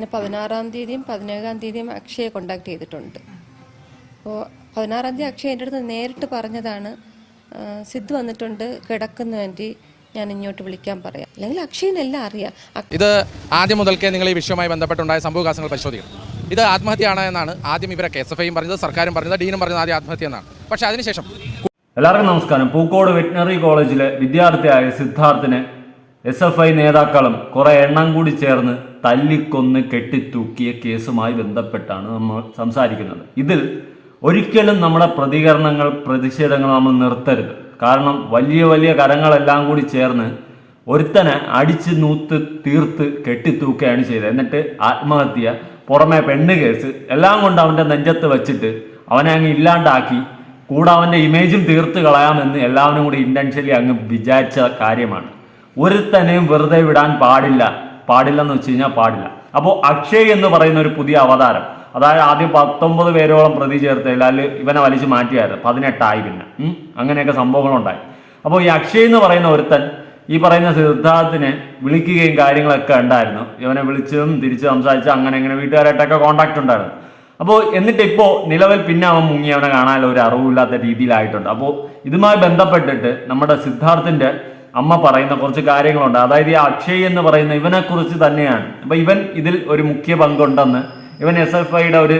അങ്ങനെ പതിനാറാം തീയതിയും പതിനേഴാം തീയതിയും അക്ഷയെ കോണ്ടാക്ട് ചെയ്തിട്ടുണ്ട്. അപ്പോൾ പതിനാറാം തീയതി അക്ഷയ എന്റെ അടുത്ത് നേരിട്ട് പറഞ്ഞതാണ് സിദ്ധു വന്നിട്ടുണ്ട് കിടക്കുന്നു വേണ്ടി ഞാൻ ഇങ്ങോട്ട് വിളിക്കാൻ പറയാം. അല്ലെങ്കിൽ അക്ഷയനെല്ലാം അറിയാം. ഇത് ആദ്യം മുതൽക്കേ നിങ്ങൾ ഈ വിഷയവുമായി ബന്ധപ്പെട്ടുണ്ടായ സംഭവവികാസങ്ങൾ പരിശോധിക്കണം. ഇത് ആത്മഹത്യയാണ് എന്നാണ് ആദ്യം ഇവരൊക്കെ എസ് എഫ് ഐയും പറഞ്ഞത് സർക്കാരും പറഞ്ഞത് ഡീനും പറഞ്ഞത് ആദ്യം ആത്മഹത്യ എന്നാണ്. പക്ഷേ അതിനുശേഷം എല്ലാവർക്കും നമസ്കാരം. പൂക്കോട് വെറ്റിനറി കോളേജിലെ വിദ്യാർത്ഥിയായ സിദ്ധാർത്ഥിനെ എസ് എഫ് ഐ നേതാക്കളും കുറെ എണ്ണം കൂടി ചേർന്ന് തല്ലിക്കൊന്ന് കെട്ടിത്തൂക്കിയ കേസുമായി ബന്ധപ്പെട്ടാണ് നമ്മൾ സംസാരിക്കുന്നത്. ഇതിൽ ഒരിക്കലും നമ്മുടെ പ്രതികരണങ്ങൾ പ്രതിഷേധങ്ങൾ നമ്മൾ നിർത്തരുത്. കാരണം വലിയ വലിയ കരങ്ങളെല്ലാം കൂടി ചേർന്ന് ഒരുത്തനെ അടിച്ച് നൂത്ത് തീർത്ത് കെട്ടിത്തൂക്കുകയാണ് ചെയ്തത്. എന്നിട്ട് ആത്മഹത്യ പുറമെ പെണ്ണ് കേസ് എല്ലാം കൊണ്ട് അവന്റെ നെഞ്ചത്ത് വെച്ചിട്ട് അവനെ അങ്ങ് ഇല്ലാണ്ടാക്കി കൂടെ അവന്റെ ഇമേജും തീർത്ത് കളയാമെന്ന് എല്ലാവരും കൂടി ഇന്റൻഷ്യലി അങ്ങ് വിചാരിച്ച കാര്യമാണ്. ഒരുത്തനെയും വെറുതെ വിടാൻ പാടില്ല. പാടില്ലെന്ന് വെച്ച് കഴിഞ്ഞാൽ പാടില്ല. അപ്പോൾ അക്ഷയ് എന്ന് പറയുന്ന ഒരു പുതിയ അവതാരം. അതായത് ആദ്യം പത്തൊമ്പത് പേരോളം പ്രതി ചേർത്തതിൽ അതിൽ ഇവനെ വലിച്ചു മാറ്റിയായിരുന്നു. പതിനെട്ടായി പിന്നെ. അങ്ങനെയൊക്കെ സംഭവങ്ങളുണ്ടായി. അപ്പോൾ ഈ അക്ഷയ് എന്ന് പറയുന്ന ഒരുത്തൻ ഈ പറയുന്ന സിദ്ധാർത്ഥിനെ വിളിക്കുകയും കാര്യങ്ങളൊക്കെ ഉണ്ടായിരുന്നു. ഇവനെ വിളിച്ചതും തിരിച്ച് സംസാരിച്ച് അങ്ങനെ ഇങ്ങനെ വീട്ടുകാരായിട്ടൊക്കെ കോണ്ടാക്ട് ഉണ്ടായിരുന്നു. അപ്പോൾ എന്നിട്ട് ഇപ്പോൾ നിലവിൽ പിന്നെ അവൻ മുങ്ങി അവനെ കാണാനുള്ള ഒരു അറിവില്ലാത്ത രീതിയിലായിട്ടുണ്ട്. അപ്പോൾ ഇതുമായി ബന്ധപ്പെട്ടിട്ട് നമ്മുടെ സിദ്ധാർത്ഥിന്റെ അമ്മ പറയുന്ന കുറച്ച് കാര്യങ്ങളുണ്ട്. അതായത് ഈ അക്ഷയ് എന്ന് പറയുന്ന ഇവനെ കുറിച്ച് തന്നെയാണ്. അപ്പൊ ഇവൻ ഇതിൽ ഒരു മുഖ്യ പങ്കുണ്ടെന്ന്. ഇവൻ എസ് എഫ് ഐയുടെ ഒരു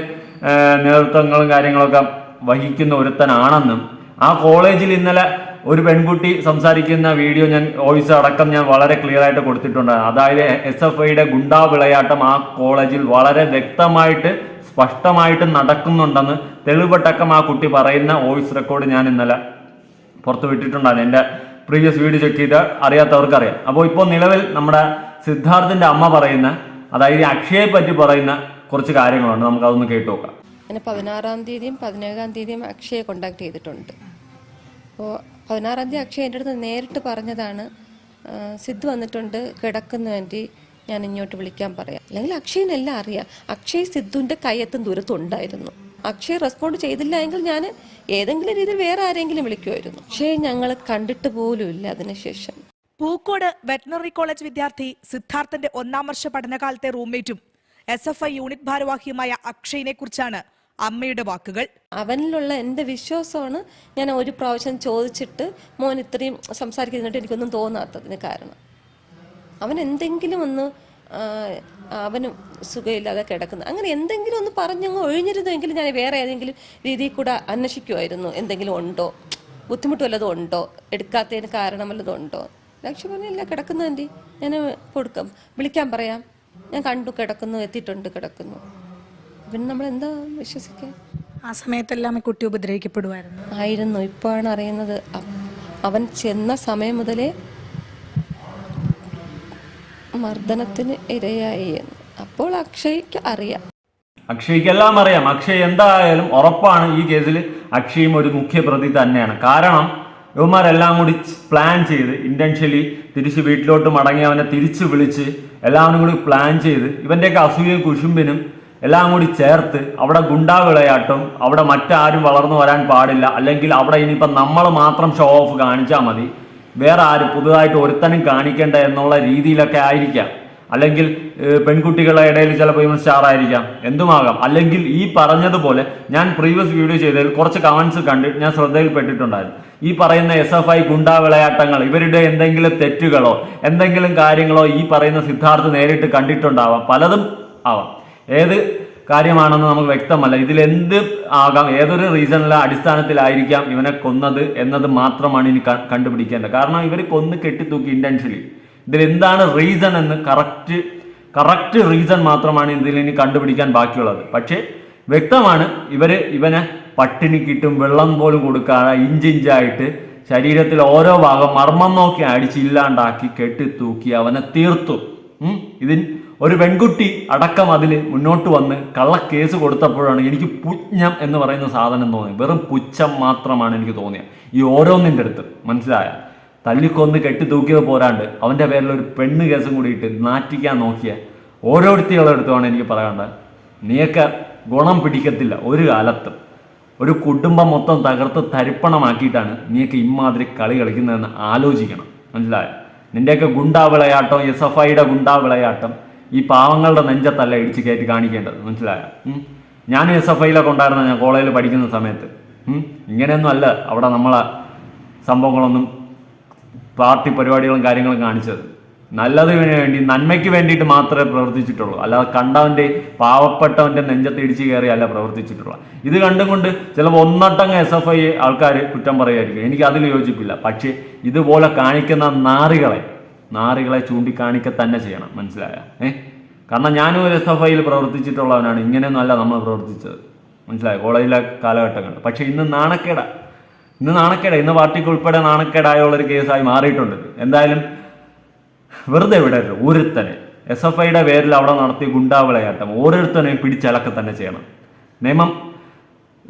നേതൃത്വങ്ങളും കാര്യങ്ങളൊക്കെ വഹിക്കുന്ന ഒരുത്തനാണെന്നും. ആ കോളേജിൽ ഇന്നലെ ഒരു പെൺകുട്ടി സംസാരിക്കുന്ന വീഡിയോ ഞാൻ വോയിസ് അടക്കം ഞാൻ വളരെ ക്ലിയർ ആയിട്ട് കൊടുത്തിട്ടുണ്ട്. അതായത് എസ് എഫ് ഐയുടെ ഗുണ്ടാ വിളയാട്ടം ആ കോളേജിൽ വളരെ വ്യക്തമായിട്ട് സ്പഷ്ടമായിട്ട് നടക്കുന്നുണ്ടെന്ന് തെളിവട്ടക്കം ആ കുട്ടി പറയുന്ന വോയിസ് റെക്കോർഡ് ഞാൻ ഇന്നലെ പുറത്ത് വിട്ടിട്ടുണ്ടായിരുന്നു എന്റെ പ്രീവിയസ് വീഡിയോ ചെക്ക് ചെയ്ത് അറിയാത്തവർക്ക് അറിയാം അപ്പോൾ ഇപ്പോൾ നിലവിൽ നമ്മുടെ സിദ്ധാർത്ഥിന്റെ അമ്മ പറയുന്ന അതായത് അക്ഷയെ പറ്റി പറയുന്ന കുറച്ച് കാര്യങ്ങളുണ്ട്. നമുക്ക് അതൊന്ന് കേട്ടു നോക്കാം. അങ്ങനെ പതിനാറാം തീയതിയും പതിനേഴാം തീയതിയും അക്ഷയെ കോണ്ടാക്ട് ചെയ്തിട്ടുണ്ട്. അപ്പോൾ പതിനാറാം തീയതി അക്ഷയ എന്റെ അടുത്ത് നേരിട്ട് പറഞ്ഞതാണ് സിദ്ധു വന്നിട്ടുണ്ട് കിടക്കുന്ന വേണ്ടി ഞാൻ ഇങ്ങോട്ട് വിളിക്കാൻ പറയാം. അല്ലെങ്കിൽ അക്ഷയനെല്ലാം അറിയാം. അക്ഷയ് സിദ്ധുവിന്റെ കയ്യത്തും ദൂരത്തും ദൂരത്തുണ്ടായിരുന്നു അക്ഷയ് റെസ്പോണ്ട് ചെയ്തില്ല എങ്കിൽ ഞാൻ ഏതെങ്കിലും രീതിയിൽ വേറെ ആരെങ്കിലും വിളിക്കുമായിരുന്നു. പക്ഷേ ഞങ്ങൾ കണ്ടിട്ട് പോലുമില്ല അതിനുശേഷം പൂക്കോട് വെറ്റിനറി കോളേജ് വിദ്യാർത്ഥി സിദ്ധാർത്ഥന്റെ ഒന്നാം വർഷ പഠനകാലത്തെ റൂംമേറ്റും എസ് എഫ് ഐ യൂണിറ്റ് ഭാരവാഹിയുമായ അക്ഷയിനെ കുറിച്ചാണ് അമ്മയുടെ വാക്കുകൾ. അവനിലുള്ള എന്റെ വിശ്വാസമാണ് ഞാൻ ഒരു പ്രാവശ്യം ചോദിച്ചിട്ട് മോൻ ഇത്രയും സംസാരിക്കുന്നിട്ട് എനിക്കൊന്നും തോന്നാത്തതിന് കാരണം. അവൻ എന്തെങ്കിലും ഒന്ന് അവന് സുഖമില്ലാതെ കിടക്കുന്നു. അങ്ങനെ എന്തെങ്കിലും ഒന്ന് പറഞ്ഞങ്ങ് ഒഴിഞ്ഞിരുന്നെങ്കിൽ ഞാൻ വേറെ ഏതെങ്കിലും രീതിയിൽ കൂടെ അന്വേഷിക്കുമായിരുന്നു എന്തെങ്കിലും ഉണ്ടോ? ബുദ്ധിമുട്ട് വല്ലതും ഉണ്ടോ? എടുക്കാത്തതിന് കാരണം വല്ലതും ഉണ്ടോ? ലക്ഷ്യം പറഞ്ഞില്ല കിടക്കുന്നു ആന്റി. ഞാൻ കൊടുക്കാം. വിളിക്കാൻ പറയാം. ഞാൻ കണ്ടു കിടക്കുന്നു എത്തിയിട്ടുണ്ട് കിടക്കുന്നു. പിന്നെ നമ്മൾ എന്താ വിശ്വസിക്കുക ആ സമയത്തെല്ലാം ഈ കുട്ടി ഉപദ്രവിക്കപ്പെടുമായിരുന്നു ആയിരുന്നു. ഇപ്പോഴാണ് അറിയുന്നത്. അവൻ ചെന്ന സമയം മുതലേ മർദ്ദനത്തിന് ഇരയായി എന്ന്. അപ്പോൾ അക്ഷയ്ക്ക് അറിയാം. അക്ഷയ്ക്കെല്ലാം അറിയാം. അക്ഷയ് എന്തായാലും ഉറപ്പാണ് ഈ കേസിൽ അക്ഷയും ഒരു മുഖ്യ പ്രതി തന്നെയാണ്. കാരണം ഇവന്മാരെല്ലാം കൂടി പ്ലാൻ ചെയ്ത് ഇന്റൻഷ്യലി തിരിച്ച് വീട്ടിലോട്ട് മടങ്ങി അവനെ തിരിച്ച് വിളിച്ച് എല്ലാവരും കൂടി പ്ലാൻ ചെയ്ത് ഇവന്റെയൊക്കെ അസൂയ കുശുമ്പിനും എല്ലാം കൂടി ചേർത്ത് അവിടെ ഗുണ്ടാ വിളയാട്ടം അവിടെ മറ്റാരും വളർന്നു വരാൻ പാടില്ല. അല്ലെങ്കിൽ അവിടെ ഇനിയിപ്പം നമ്മൾ മാത്രം ഷോ ഓഫ് കാണിച്ചാൽ മതി. വേറെ ആരും പുതുതായിട്ട് ഒരുത്തനും കാണിക്കേണ്ട എന്നുള്ള രീതിയിലൊക്കെ ആയിരിക്കാം. അല്ലെങ്കിൽ പെൺകുട്ടികളുടെ ഇടയിൽ ചിലപ്പോൾ ഇവൻ സ്റ്റാർ ആയിരിക്കാം. എന്തുമാകാം? അല്ലെങ്കിൽ ഈ പറഞ്ഞതുപോലെ ഞാൻ പ്രീവിയസ് വീഡിയോ ചെയ്തതിൽ കുറച്ച് കമൻസ് കണ്ട് ഞാൻ ശ്രദ്ധയിൽപ്പെട്ടിട്ടുണ്ടായിരുന്നു. ഈ പറയുന്ന എസ് എഫ് ഐ ഗുണ്ടാ വിളയാട്ടങ്ങൾ ഇവരുടെ എന്തെങ്കിലും തെറ്റുകളോ എന്തെങ്കിലും കാര്യങ്ങളോ ഈ പറയുന്ന സിദ്ധാർത്ഥ് നേരിട്ട് കണ്ടിട്ടുണ്ടാവാം. പലതും ആവാം. ഏത് കാര്യമാണെന്ന് നമുക്ക് വ്യക്തമല്ല. ഇതിൽ എന്ത് ആകാം ഏതൊരു റീസണിലെ അടിസ്ഥാനത്തിലായിരിക്കാം ഇവനെ കൊന്നത് എന്നത് മാത്രമാണ് ഇനി കണ്ടുപിടിക്കേണ്ടത്. കാരണം ഇവർ കൊന്ന് കെട്ടിത്തൂക്കി ഇന്റൻഷ്യലി ഇതിൽ എന്താണ് റീസൺ എന്ന് കറക്റ്റ് കറക്റ്റ് റീസൺ മാത്രമാണ് ഇതിൽ ഇനി കണ്ടുപിടിക്കാൻ ബാക്കിയുള്ളത്. പക്ഷേ വ്യക്തമാണ് ഇവർ ഇവനെ പട്ടിണിക്കിട്ടും വെള്ളം പോലും കൊടുക്കാതെ ഇഞ്ചിഞ്ചായിട്ട് ശരീരത്തിൽ ഓരോ ഭാഗം മർമ്മം നോക്കി അടിച്ച് ഇല്ലാണ്ടാക്കി കെട്ടിത്തൂക്കി അവനെ തീർത്തു. ഉം. ഒരു പെൺകുട്ടി അടക്കം അതിൽ മുന്നോട്ട് വന്ന് കള്ളക്കേസ് കൊടുത്തപ്പോഴാണ് എനിക്ക് പുച്ഛം എന്ന് പറയുന്ന സാധനം തോന്നിയത്. വെറും പുച്ഛം മാത്രമാണ് എനിക്ക് തോന്നിയത്. ഈ ഓരോന്നിന്റെ അടുത്ത് മനസ്സിലായ? തല്ലിക്കൊന്ന് കെട്ടി തൂക്കിയത് പോരാണ്ട് അവന്റെ പേരിൽ ഒരു പെണ്ണ് കേസും കൂടി ഇട്ട് നാറ്റിക്കാൻ നോക്കിയ ഓരോരുത്തികളുടെ അടുത്തുമാണ് എനിക്ക് പറയാനുള്ളത്. നീയൊക്കെ ഗുണം പിടിക്കത്തില്ല ഒരു കാലത്തും. ഒരു കുടുംബം മൊത്തം തകർത്ത് തരിപ്പണമാക്കിയിട്ടാണ് നീയൊക്കെ ഇമാതിരി കളി കളിക്കുന്നതെന്ന് ആലോചിക്കണം. മനസ്സിലായോ? നിന്റെയൊക്കെ ഗുണ്ടാ വിളയാട്ടം എസ് എഫ് ഐയുടെ ഗുണ്ടാ വിളയാട്ടം ഈ പാവങ്ങളുടെ നെഞ്ചത്തല്ല ഇടിച്ച് കയറ്റി കാണിക്കേണ്ടത്. മനസ്സിലായ? ഞാൻ എസ് എഫ് ഐയിലൊക്കെ ഉണ്ടായിരുന്ന ഞാൻ കോളേജിൽ പഠിക്കുന്ന സമയത്ത്. ഇങ്ങനെയൊന്നും അല്ല അവിടെ നമ്മളെ സംഭവങ്ങളൊന്നും പാർട്ടി പരിപാടികളും കാര്യങ്ങളും കാണിച്ചത്. നല്ലതിന് വേണ്ടി നന്മയ്ക്ക് വേണ്ടിയിട്ട് മാത്രമേ പ്രവർത്തിച്ചിട്ടുള്ളൂ. അല്ലാതെ കണ്ടവന്റെ പാവപ്പെട്ടവന്റെ നെഞ്ചത്ത് ഇടിച്ചു കയറിയല്ല പ്രവർത്തിച്ചിട്ടുള്ളൂ ഇത് കണ്ടും കൊണ്ട് ചിലപ്പോൾ ഒന്നട്ടങ്ങ് എസ് എഫ് ഐ ആൾക്കാർ കുറ്റം പറയുമായിരിക്കും എനിക്ക് അതിൽ യോജിപ്പില്ല. പക്ഷേ ഇതുപോലെ കാണിക്കുന്ന നാറികളെ നാറികളെ ചൂണ്ടിക്കാണിക്ക തന്നെ ചെയ്യണം മനസ്സിലായ? ഏ? കാരണം ഞാനും ഒരു എസ് എഫ് ഐയിൽ പ്രവർത്തിച്ചിട്ടുള്ളവനാണ്. ഇങ്ങനെയൊന്നുമല്ല നമ്മൾ പ്രവർത്തിച്ചത്. മനസ്സിലായോ? കോളേജിലെ കാലഘട്ടങ്ങൾ പക്ഷേ ഇന്ന് നാണക്കേട. ഇന്ന് നാണക്കേട. ഇന്ന് പാർട്ടിക്ക് ഉൾപ്പെടെ നാണക്കേടായുള്ളൊരു കേസായി മാറിയിട്ടുണ്ട്. എന്തായാലും വെറുതെ വിടരുത്. ഒരുത്തനെ. എസ് എഫ് ഐയുടെ പേരിൽ അവിടെ നടത്തിയ ഗുണ്ടാവിളയാട്ടം ഓരോരുത്തനെയും പിടിച്ചലക്ക തന്നെ ചെയ്യണം. നിയമം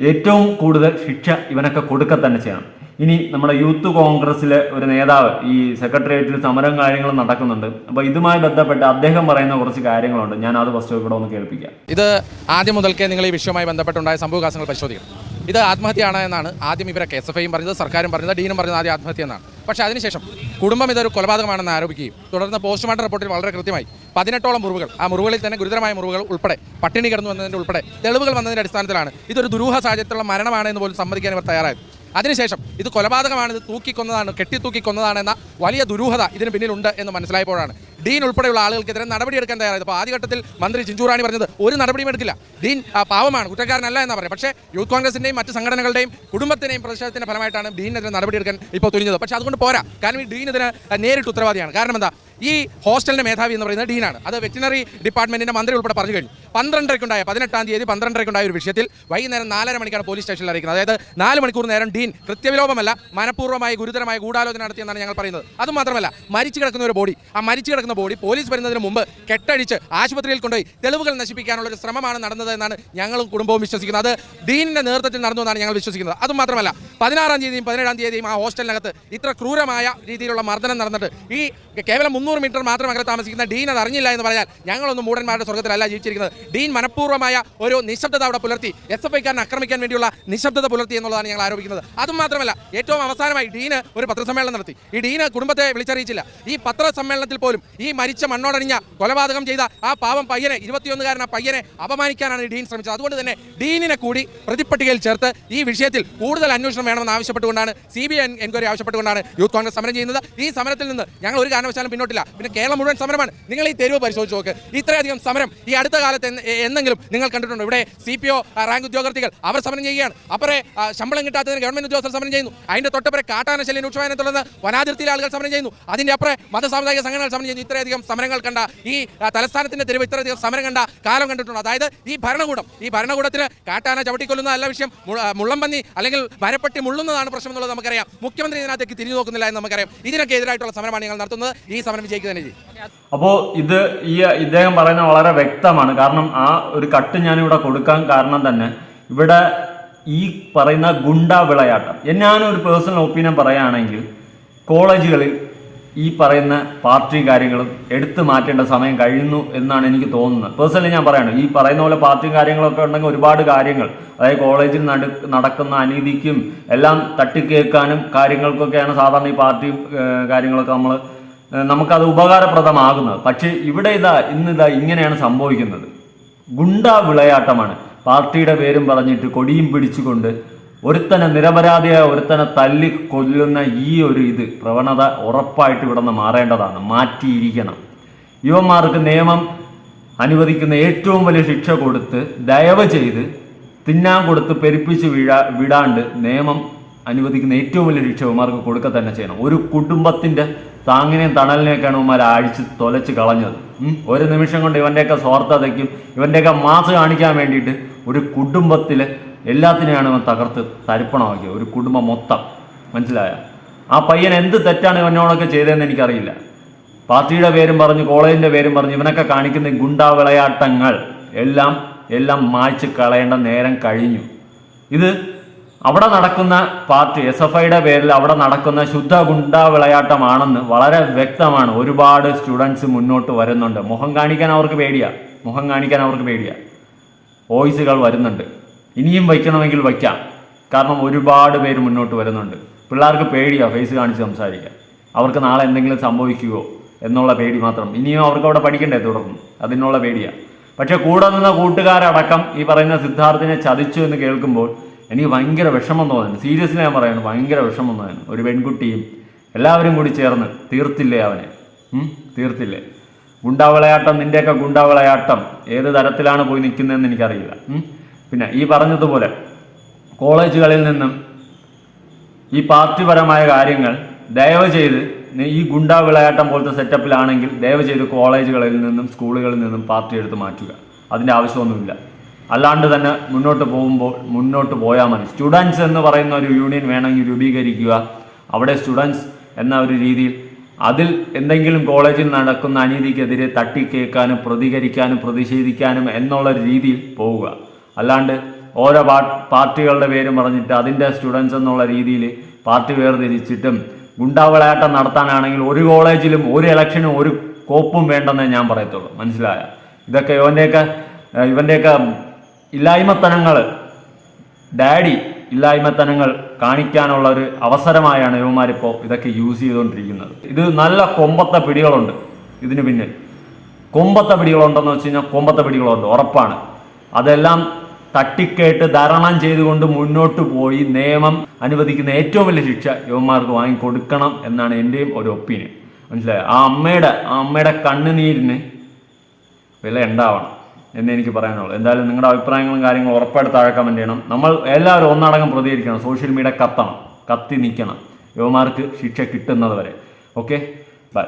ഏറ്റവും കൂടുതൽ ശിക്ഷ ഇവനൊക്കെ കൊടുക്കുക തന്നെ ചെയ്യണം. ഇനി നമ്മുടെ യൂത്ത് കോൺഗ്രസ്സിലെ ഒരു നേതാവ് ഈ സെക്രട്ടേറിയറ്റിൽ സമരം കാര്യങ്ങൾ നടക്കുന്നുണ്ട്. അപ്പോൾ ഇതുമായി ബന്ധപ്പെട്ട് അദ്ദേഹം പറയുന്ന കുറച്ച് കാര്യങ്ങളുണ്ട്. ഞാൻ അത് ഫസ്റ്റ് ഇവിടെ ഒന്ന് കേൾപ്പിക്കാം. ഇത് ആദ്യം മുതൽക്കേ നിങ്ങൾ ഈ വിഷയവുമായി ബന്ധപ്പെട്ടുണ്ടായ സംഭവവികാസങ്ങൾ പരിശോധിക്കണം. ഇത് ആത്മഹത്യയാണ് എന്നാണ് ആദ്യം ഇവരെ കെ എസ് എഫ് ഐയും പറഞ്ഞത് സർക്കാരും പറഞ്ഞത് ഡീനും പറഞ്ഞത് ആദ്യം ആത്മഹത്യ എന്നാണ്. പക്ഷേ അതിനുശേഷം കുടുംബം ഇതൊരു കൊലപാതകമാണെന്ന് ആരോപിക്കുകയും തുടർന്ന് പോസ്റ്റ്മോർട്ടം റിപ്പോർട്ടിൽ വളരെ കൃത്യമായി പതിനെട്ടോളം മുറിവുകൾ ആ മുറിവുകളിൽ തന്നെ ഗുരുതരമായ മുറിവുകൾ ഉൾപ്പെടെ പട്ടിണി കിടന്നു വന്നതിന്റെ ഉൾപ്പെടെ തെളിവുകൾ വന്നതിന്റെ അടിസ്ഥാനത്തിലാണ് ഇതൊരു ദുരൂഹ സാഹചര്യത്തിലുള്ള മരണമാണ് എന്ന് പോലും സമ്മതിക്കാൻ ഇവർ തയ്യാറായത്. അതിനുശേഷം ഇത് കൊലപാതകമാണ് ഇത് തൂക്കിക്കൊന്നതാണ് കെട്ടിത്തൂക്കിക്കൊന്നതാണ് എന്ന വലിയ ദുരൂഹത ഇതിന് പിന്നിലുണ്ട് എന്ന് മനസ്സിലായപ്പോഴാണ്. ഡീൻ ഉൾപ്പെടെയുള്ള ആളുകൾക്കെതിരെ നടപടിയെടുക്കാൻ തയ്യാറായത്. അപ്പോൾ ആദ്യഘട്ടത്തിൽ മന്ത്രി ചിഞ്ചൂറാണി പറഞ്ഞത് ഒരു നടപടിയും എടുക്കില്ല. ഡീൻ പാവമാണ് കുറ്റക്കാരനല്ല എന്നാണ് പറയുന്നത് പക്ഷേ യൂത്ത് കോൺഗ്രസിന്റെയും മറ്റ് സംഘടനകളുടെയും കുടുംബത്തിന്റെയും പ്രതിഷേധത്തിന്റെ ഫലമായിട്ടാണ് ഡീനെതിരെ നടപടിയെടുക്കാൻ ഇപ്പോൾ തുനിഞ്ഞത്. പക്ഷേ അതുകൊണ്ട് പോരാ. കാരണം ഈ ഡീൻ ഇതിന് നേരിട്ട് ഉത്തരവാദിയാണ്. കാരണം എന്താ? ഈ ഹോസ്റ്റലിന്റെ മേധാവി എന്ന് പറയുന്നത് ഡീനാണ്. അത് വെറ്റിനറി ഡിപ്പാർട്ട്മെന്റിന്റെ മന്ത്രി ഉൾപ്പെടെ പറഞ്ഞു കഴിഞ്ഞു. പന്ത്രണ്ടരയ്ക്കുണ്ടായ പതിനെട്ടാം തീയതി പന്ത്രണ്ടരയ്ക്കുണ്ടായ ഒരു വിഷയത്തിൽ വൈകുന്നേരം നാലര മണിക്കാണ് പോലീസ് സ്റ്റേഷനിൽ അറിയിക്കുന്നത് അതായത് നാല് മണിക്കൂർ നേരം ഡീൻ കൃത്യവിലോപമല്ല മനഃപൂർവമായി ഗുരുതരമായ ഗൂഢാലോചന നടത്തിയെന്നാണ് ഞങ്ങൾ പറയുന്നത്. അതുമാത്രമല്ല മരിച്ചു കിടക്കുന്ന ഒരു ബോഡി ആ മരിച്ചു കിടക്കുന്ന ബോഡി പോലീസ് വരുന്നതിന് മുമ്പ് കെട്ടഴിച്ച് ആശുപത്രിയിൽ കൊണ്ടുപോയി തെളിവുകൾ നശിപ്പിക്കാനുള്ള ഒരു ശ്രമമാണ് നടന്നത് എന്നാണ് ഞങ്ങളും കുടുംബവും വിശ്വസിക്കുന്നത്. അത് ഡീനിന്റെ നേതൃത്വത്തിൽ നടന്നു എന്നാണ് ഞങ്ങൾ വിശ്വസിക്കുന്നത്. അതുമാത്രമല്ല പതിനാറാം തീയതിയും പതിനേഴാം തീയതിയും ആ ഹോസ്റ്റലിനകത്ത് ഇത്ര ക്രൂരമായ രീതിയിലുള്ള മർദ്ദനം നടന്നിട്ട് ഈ കേവലം മീറ്റർ മാത്രം അകലെ താമസിക്കുന്ന ഡീൻ അത് അറിഞ്ഞില്ല എന്ന് പറഞ്ഞാൽ ഞങ്ങളൊന്നും മൂടന്മാരുടെ സ്വർഗത്തിലല്ല ജീവിച്ചിരിക്കുന്നത്. ഡീൻ മനഃപൂർവമായ ഒരു നിശബ്ദത അവിടെ പുലർത്തി. എസ് എഫ് ഐക്കാരനെ ആക്രമിക്കാൻ വേണ്ടിയുള്ള നിശബ്ദത പുലർത്തി എന്നുള്ളതാണ് ഞങ്ങൾ ആരോപിക്കുന്നത്. അതും മാത്രമല്ല ഏറ്റവും അവസാനമായി ഡീന് ഒരു പത്രസമ്മേളനം നടത്തി. ഈ ഡീന് കുടുംബത്തെ വിളിച്ചറിയിച്ചില്ല. ഈ പത്രസമ്മേളനത്തിൽ പോലും ഈ മരിച്ച മണ്ണോടണിഞ്ഞ കൊലപാതകം ചെയ്ത ആ പാവം പയ്യനെ ഇരുപത്തിയൊന്നുകാരൻ ആ പയ്യനെ അപമാനിക്കാനാണ് ഡീൻ ശ്രമിച്ചത്. അതുകൊണ്ട് തന്നെ ഡീനിനെ കൂടി പ്രതിപ്പട്ടികയിൽ ചേർത്ത് ഈ വിഷയത്തിൽ കൂടുതൽ അന്വേഷണം വേണമെന്ന് ആവശ്യപ്പെട്ടുകൊണ്ടാണ് സി ബി ഐ എൻക്വയറി ആവശ്യപ്പെട്ടുകൊണ്ടാണ് യൂത്ത് കോൺഗ്രസ് സമരം ചെയ്യുന്നത്. ഈ സമരത്തിൽ നിന്ന് ഞങ്ങൾ ഒരു കാരണവശാലും പിന്നോട്ടില്ല. പിന്നെ കേരളം മുഴുവൻ സമരമാണ്. നിങ്ങൾ ഈ തെരുവ് പരിശോധിച്ച് നോക്ക്. ഇത്രയധികം സമരം ഈ അടുത്ത കാലത്ത് എന്തെങ്കിലും നിങ്ങൾ കണ്ടിട്ടുണ്ടോ? ഇവിടെ സി പി ഒ റാങ്ക് ഉദ്യോഗാർത്ഥികൾ അവർ സമരം ചെയ്യുകയാണ്. അപ്പറെ ശമ്പളം കിട്ടാത്തതിന് ഗവൺമെന്റ് ഉദ്യോഗസ്ഥർ സമരം ചെയ്യുന്നു. അതിന്റെ തൊട്ടപ്പുറം കാട്ടാന ശല്യം രൂക്ഷമായതിനെ തുടർന്ന് വനാതിർത്തിയിലെ ആളുകൾ സമരം ചെയ്യുന്നു. അതിന്റെ അപ്പുറം മതസാമുദായിക സംഘടനകൾ സമരം ചെയ്യുന്നു. ഇത്രയധികം സമരങ്ങൾ കണ്ട ഈ തലസ്ഥാനത്തിന്റെ തെരുവ് ഇത്രയധികം സമരം കണ്ട കാലം കണ്ടിട്ടുണ്ട്? അതായത് ഈ ഭരണകൂടം ഈ ഭരണകൂടത്തിന് കാട്ടാന ചവിട്ടിക്കൊല്ലുന്ന അല്ല വിഷയം. മുള്ളംപന്നി അല്ലെങ്കിൽ വരപ്പെട്ടി മുള്ളുന്നതാണ് പ്രശ്നം എന്നുള്ളത് നമുക്കറിയാം. മുഖ്യമന്ത്രി ഇതിനകത്തേക്ക് തിരിഞ്ഞു നോക്കുന്നില്ല എന്ന് നമുക്കറിയാം. ഇതിനൊക്കെ എതിരായിട്ടുള്ള സമരമാണ് ഞങ്ങൾ നടത്തുന്നത്. ഈ സമരം വിജയിക്കുക തന്നെ ചെയ്യും. അപ്പോൾ ഇത് ഈ ഇദ്ദേഹം പറയുന്നത് വളരെ വ്യക്തമാണ്. കാരണം ആ ഒരു കട്ട് ഞാനിവിടെ കൊടുക്കാൻ കാരണം തന്നെ ഇവിടെ ഈ പറയുന്ന ഗുണ്ട വിളയാട്ടം. ഞാനൊരു പേഴ്സണൽ ഒപ്പീനിയൻ പറയുകയാണെങ്കിൽ കോളേജുകളിൽ ഈ പറയുന്ന പാർട്ടി കാര്യങ്ങളും എടുത്തു മാറ്റേണ്ട സമയം കഴിയുന്നു എന്നാണ് എനിക്ക് തോന്നുന്നത്. പേഴ്സണലി ഞാൻ പറയണം ഈ പറയുന്ന പോലെ പാർട്ടി കാര്യങ്ങളൊക്കെ ഉണ്ടെങ്കിൽ ഒരുപാട് കാര്യങ്ങൾ അതായത് കോളേജിൽ നട നടക്കുന്ന അനീതിക്കും എല്ലാം തട്ടിക്കേൾക്കാനും കാര്യങ്ങൾക്കൊക്കെയാണ് സാധാരണ ഈ പാർട്ടി കാര്യങ്ങളൊക്കെ നമ്മൾ നമുക്കത് ഉപകാരപ്രദമാകുന്നത്. പക്ഷേ ഇവിടെ ഇതാ ഇന്നിതാ ഇങ്ങനെയാണ് സംഭവിക്കുന്നത്. ഗുണ്ട വിളയാട്ടമാണ്. പാർട്ടിയുടെ പേരും പറഞ്ഞിട്ട് കൊടിയും പിടിച്ചുകൊണ്ട് ഒരുത്തനെ നിരപരാധിയായ ഒരുത്തനെ തല്ലി കൊല്ലുന്ന ഈ ഒരു ഇത് പ്രവണത ഉറപ്പായിട്ട് ഇവിടെ നിന്ന് മാറേണ്ടതാണ്. മാറ്റിയിരിക്കണം. യുവന്മാർക്ക് നിയമം അനുവദിക്കുന്ന ഏറ്റവും വലിയ ശിക്ഷ കൊടുത്ത് ദയവ് ചെയ്ത് തിന്നാൻ കൊടുത്ത് പെരുപ്പിച്ച് വീഴാ വിടാണ്ട് നിയമം അനുവദിക്കുന്ന ഏറ്റവും വലിയ ശിക്ഷ ഇവന്മാർക്ക് കൊടുക്കുക തന്നെ ചെയ്യണം. ഒരു കുടുംബത്തിന്റെ താങ്ങിനെയും തണലിനെയൊക്കെയാണ് ഇവന്മാർ അഴിച്ച് തൊലച്ച് കളഞ്ഞത്. ഒരു നിമിഷം കൊണ്ട് ഇവന്റെയൊക്കെ സ്വാർത്ഥതയ്ക്കും ഇവന്റെയൊക്കെ മാസ് കാണിക്കാൻ വേണ്ടിയിട്ട് ഒരു കുടുംബത്തിലെ എല്ലാത്തിനെയാണ് ഇവൻ തകർത്ത് തരിപ്പണമാക്കിയത്. ഒരു കുടുംബം മൊത്തം. മനസ്സിലായ? ആ പയ്യൻ എന്ത് തെറ്റാണ് ഇവനോടൊക്കെ ചെയ്തതെന്ന് എനിക്കറിയില്ല. പാർട്ടിയുടെ പേരും പറഞ്ഞ് കോളേജിന്റെ പേരും പറഞ്ഞ് ഇവനൊക്കെ കാണിക്കുന്ന ഗുണ്ടാ വിളയാട്ടങ്ങൾ എല്ലാം എല്ലാം മായ്ച്ച് കളയേണ്ട നേരം കഴിഞ്ഞു. ഇത് അവിടെ നടക്കുന്ന പാർട്ടി എസ് എഫ് ഐയുടെ പേരിൽ അവിടെ നടക്കുന്ന ശുദ്ധ ഗുണ്ടാ വിളയാട്ടമാണെന്ന് വളരെ വ്യക്തമാണ്. ഒരുപാട് സ്റ്റുഡൻസ് മുന്നോട്ട് വരുന്നുണ്ട്. മുഖം കാണിക്കാൻ അവർക്ക് പേടിയാ. മുഖം കാണിക്കാൻ അവർക്ക് പേടിയാ. വോയിസുകൾ വരുന്നുണ്ട്. ഇനിയും വയ്ക്കണമെങ്കിൽ വയ്ക്കാം. കാരണം ഒരുപാട് പേര് മുന്നോട്ട് വരുന്നുണ്ട്. പിള്ളേർക്ക് പേടിയാ ഫേസ് കാണിച്ച് സംസാരിക്കാൻ. അവർക്ക് നാളെ എന്തെങ്കിലും സംഭവിക്കുമോ എന്നുള്ള പേടി മാത്രം. ഇനിയും അവർക്ക് അവിടെ പഠിക്കണ്ടേ തുടർന്ന് അതിനുള്ള പേടിയാണ് പക്ഷെ കൂടെ നിന്ന കൂട്ടുകാരടക്കം ഈ പറയുന്ന സിദ്ധാർത്ഥിനെ ചതിച്ചു എന്ന് കേൾക്കുമ്പോൾ എനിക്ക് ഭയങ്കര വിഷമം തോന്നുന്നു. സീരിയസ്ലി ഞാൻ പറയുന്നു ഭയങ്കര വിഷമം തോന്നുന്നു. ഒരു പെൺകുട്ടിയും എല്ലാവരും കൂടി ചേർന്ന് തീർത്തില്ലേ അവനെ? തീർത്തില്ലേ? ഗുണ്ടാവിളയാട്ടം നിന്റെയൊക്കെ ഗുണ്ടാവിളയാട്ടം ഏത് തരത്തിലാണ് പോയി നിൽക്കുന്നതെന്ന് എനിക്കറിയില്ല? പിന്നെ ഈ പറഞ്ഞതുപോലെ കോളേജുകളിൽ നിന്നും ഈ പാർട്ടിപരമായ കാര്യങ്ങൾ ദയവ് ചെയ്ത് ഈ ഗുണ്ടാ വിളയാട്ടം പോലത്തെ സെറ്റപ്പിലാണെങ്കിൽ ദയവ് ചെയ്ത് കോളേജുകളിൽ നിന്നും സ്കൂളുകളിൽ നിന്നും പാർട്ടി എടുത്ത് മാറ്റുക. അതിന്റെ ആവശ്യമൊന്നുമില്ല. അല്ലാണ്ട് തന്നെ മുന്നോട്ട് പോകുമ്പോൾ മുന്നോട്ട് പോയാൽ മതി. സ്റ്റുഡൻസ് എന്ന് പറയുന്ന ഒരു യൂണിയൻ വേണമെങ്കിൽ രൂപീകരിക്കുക. അവിടെ സ്റ്റുഡൻസ് എന്ന ഒരു രീതിയിൽ അതിൽ എന്തെങ്കിലും കോളേജിൽ നടക്കുന്ന അനീതിക്കെതിരെ തട്ടിക്കേൾക്കാനും പ്രതികരിക്കാനും പ്രതിഷേധിക്കാനും എന്നുള്ള രീതിയിൽ പോവുക. അല്ലാണ്ട് ഓരോ പാർട്ടികളുടെ പേരും പറഞ്ഞിട്ട് അതിന്റെ സ്റ്റുഡൻസ് എന്നുള്ള രീതിയിൽ പാർട്ടി വേർതിരിച്ചിട്ടും ഗുണ്ടാവിളയാട്ടം നടത്താനാണെങ്കിൽ ഒരു കോളേജിലും ഒരു ഇലക്ഷനും ഒരു കോപ്പും വേണ്ടെന്നേ ഞാൻ പറയത്തുള്ളൂ. മനസ്സിലായ? ഇതൊക്കെ ഇവന്റെയൊക്കെ ഇവന്റെയൊക്കെ ഇല്ലായ്മത്തനങ്ങൾ. ഡാഡി ഇല്ലായ്മത്തനങ്ങൾ കാണിക്കാനുള്ള ഒരു അവസരമായാണ് ഇവന്മാരിപ്പോൾ ഇതൊക്കെ യൂസ് ചെയ്തുകൊണ്ടിരിക്കുന്നത് ഇത് നല്ല കൊമ്പത്തെ പിടികളുണ്ട് ഇതിന് പിന്നിൽ. കൊമ്പത്തെ പിടികളുണ്ടെന്ന് വെച്ച് കഴിഞ്ഞാൽ കൊമ്പത്തെ പിടികളുണ്ട് ഉറപ്പാണ്. അതെല്ലാം തട്ടിക്കേട്ട് ധരണം ചെയ്തുകൊണ്ട് മുന്നോട്ട് പോയി നിയമം അനുവദിക്കുന്ന ഏറ്റവും വലിയ ശിക്ഷ യുവന്മാർക്ക് വാങ്ങിക്കൊടുക്കണം എന്നാണ് എന്റെയും ഒരു ഒപ്പീനിയൻ. മനസ്സിലായോ? ആ അമ്മയുടെ ആ അമ്മയുടെ കണ്ണുനീരിന് വില ഉണ്ടാവണം. എന്ന് എനിക്ക് പറയാനുള്ളൂ. എന്തായാലും നിങ്ങളുടെ അഭിപ്രായങ്ങളും കാര്യങ്ങളും ഉറപ്പായിട്ട് താഴെ കമന്റ് ചെയ്യണം. നമ്മൾ എല്ലാവരും ഒന്നടങ്കം പ്രതികരിക്കണം. സോഷ്യൽ മീഡിയ കത്തണം. കത്തി നിൽക്കണം. യുവമാർക്ക് ശിക്ഷ കിട്ടുന്നത് വരെ. Okay bye